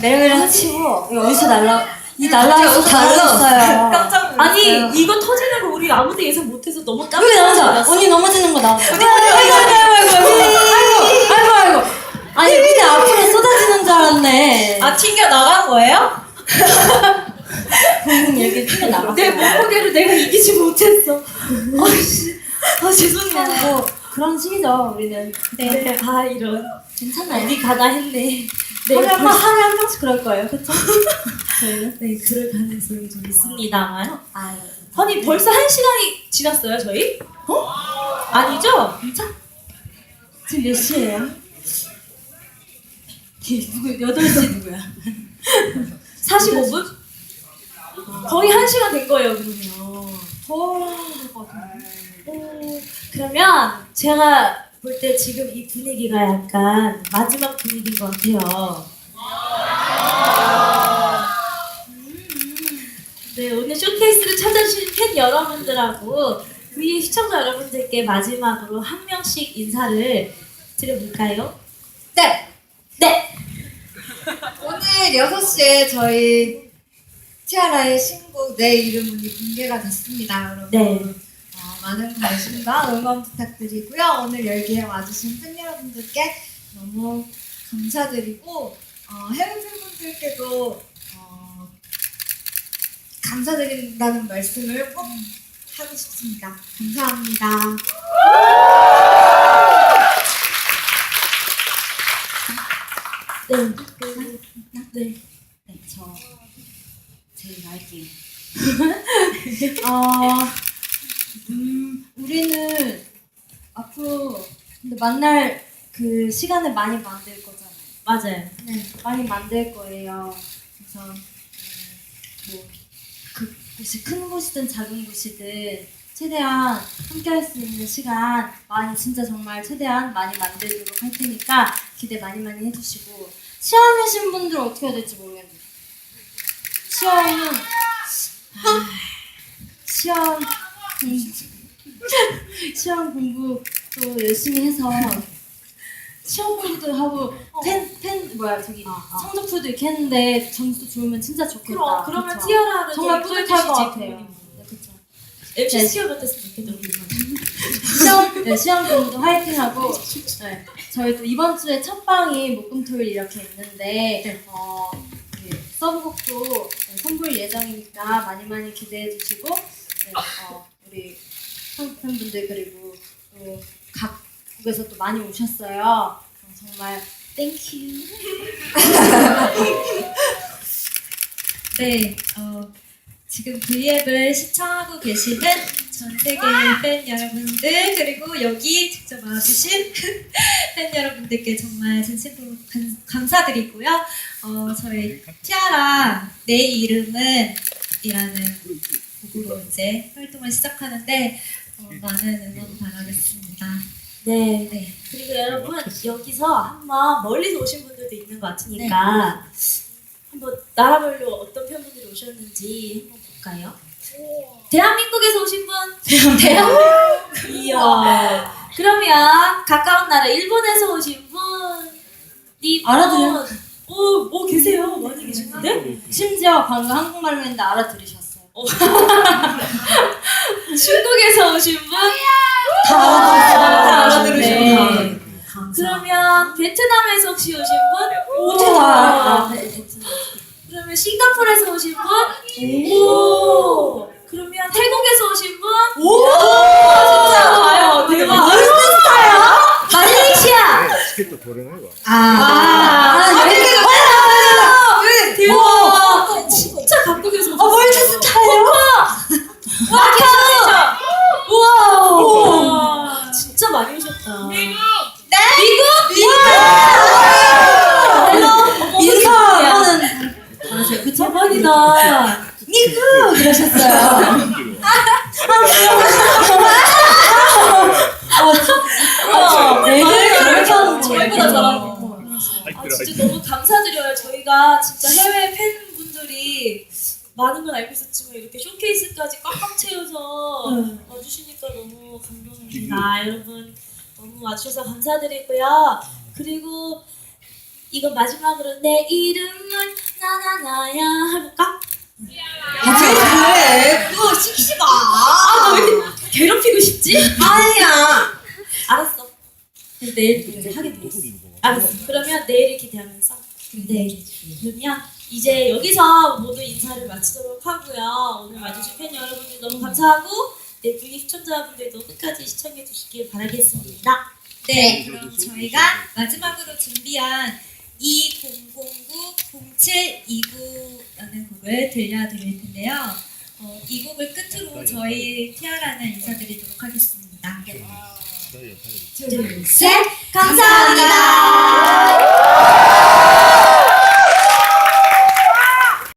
메롱이랑 치고 이거 어디서 날라 이 날라와서 달라졌어요. 깜짝 놀랐어요. 아니 이거 터지는 거 우리 아무도 예상 못해서 너무 깜짝 여기 나오자. 놀랐어. 언니 넘어지는 거 나와. 아이고 아이고 아이고 아이고 아이고 아이고. 아니 근데 앞으로 쏟아지는 줄 알았네. 아 튕겨 나간 거예요? 방금 여기 튀어 나갔어. 내 몸무게를 내가 이기지 못했어. 아씨, 아 죄송해요. 뭐 그런 식이죠 우리는. 네, 아 이런 괜찮아요. 어디 가나 했네. 네, 하루에 한, 하루에 한 명씩 그럴 거예요, 그쵸? 저희는. 네 그럴 가능성이 좀 있습니다만. 아, 아니 벌써 한 시간이 지났어요 저희? 어? 아니죠? 진짜? 지금 몇 시예요? 걔 누구 8시 누구야? 45분? 거의 한 시간 된 거예요 그러면. 더 될것 같은데. 어, 그러면 제가 볼 때 지금 이 분위기가 약간 마지막 분위기인 것 같아요. 네, 오늘 쇼케이스를 찾아주신 팬 여러분들하고 위에 시청자 여러분들께 마지막으로 한 명씩 인사를 드려볼까요? 네! 네! 오늘 6시에 저희 티아라의 신곡 내 이름은이 공개가 됐습니다, 여러분. 네. 어, 많은 관심과 응원 부탁드리고요. 오늘 여기에 와주신 팬 여러분들께 너무 감사드리고 어, 해외 팬분들께도 어, 감사드린다는 말씀을 꼭 하고 싶습니다. 감사합니다. 네. 그, 네. 네, 저 제일 할게요. 어, 음, 우리는 앞으로 근데 만날 그 시간을 많이 만들 거잖아요. 맞아요. 네, 많이 만들 거예요. 그래서 음, 뭐그 곳이 큰 곳이든 작은 곳이든 최대한 함께할 수 있는 시간 많이 진짜 정말 최대한 많이 만들도록 할 테니까 기대 많이 많이 해주시고 시험이신 분들은 어떻게 해야 될지 모르겠네요. 시험은 아, 시험 공부 시험 공부 또 열심히 해서 시험 공부도 하고 팬, 팬 뭐야 저기 성적표도 이렇게 했는데 점수 좋으면 진짜 좋겠다. 그럼, 그러면 그쵸? 티아라를 정말 되게 뿌듯할 것 뿌듯해지지, 같아요. 부모님. 네, 그쵸. MC 네. 시험 같았으면 좋겠다. 시험, 네, 시험 공부도 화이팅하고 네, 저희도 이번 주에 첫 방이 목금토일 이렇게 있는데 어, 네, 서브곡도 네, 선보일 예정이니까 많이 많이 기대해 주시고 네, 어, 우리 팬분들 그리고 또 각국에서 또 많이 오셨어요. 어, 정말 땡큐. 네, 어, 지금 V앱을 시청하고 계시는 전 세계 팬 여러분들 그리고 여기 직접 와주신 팬 여러분들께 정말 진심으로 감- 감사드리고요. 어, 저희 티아라 내 이름은 이라는 곡으로 이제 활동을 시작하는데 어, 많은 응원 바라겠습니다. 네. 네. 그리고 여러분 여기서 한번 멀리서 오신 분들도 있는 것 같으니까 한번 나라별로 어떤 팬분들이 오셨는지 한번 볼까요? 대한민국에서 오신 분? 대한민국. 이야. 그러면 가까운 나라 일본에서 오신 분이 알아들어요? 오, 오 계세요. 많이 계시는데? 심지어 방금 한국말로 했는데 알아들으셨어요. 중국에서 오신 분? 다 아, 네. 다, 다 알아들으시고. 그러면 베트남에서 혹시 오신 분? 오, 다. 네, 베트남. 그러면 싱가포르에서 오신 분? 오. 그러면 태국에서 오신 분? 오! 진짜 봐요. 아, 대박. 스타야? 말레이시아. 스킵도 도령해 봐. 아, 아, 여기 대박. 어, 네. 진짜 각국에서 오신 분. 스타예요? 와카. 할머니가 닝크 그러셨어요. 저희가 진짜 해외 팬분들이 많은 건 알고 있었지만 이렇게 쇼케이스까지 꽉꽉 채워서 음. 와주시니까 너무 감동입니다. 음. 여러분 너무 와주셔서 감사드리고요. 그리고 이건 마지막으로 내 이름은 나나나야 해볼까? 마. 그거 마. 아나 왜 이렇게 괴롭히고 싶지? 아니야. 알았어. 그럼 내일 하게 되겠어. 알았어. 그러면 내일을 기대하면서. 네. 그러면 이제 여기서 모두 인사를 마치도록 하고요. 오늘 와주신 팬 여러분들 너무 감사하고 네, V 시청자분들도 끝까지 시청해 주시길 바라겠습니다. 네, 그럼 저희가 마지막으로 준비한 2009-0729라는 곡을 들려드릴 텐데요. 어, 이 곡을 끝으로 저희 티아라는 인사드리도록 하겠습니다. 둘, 셋, 감사합니다.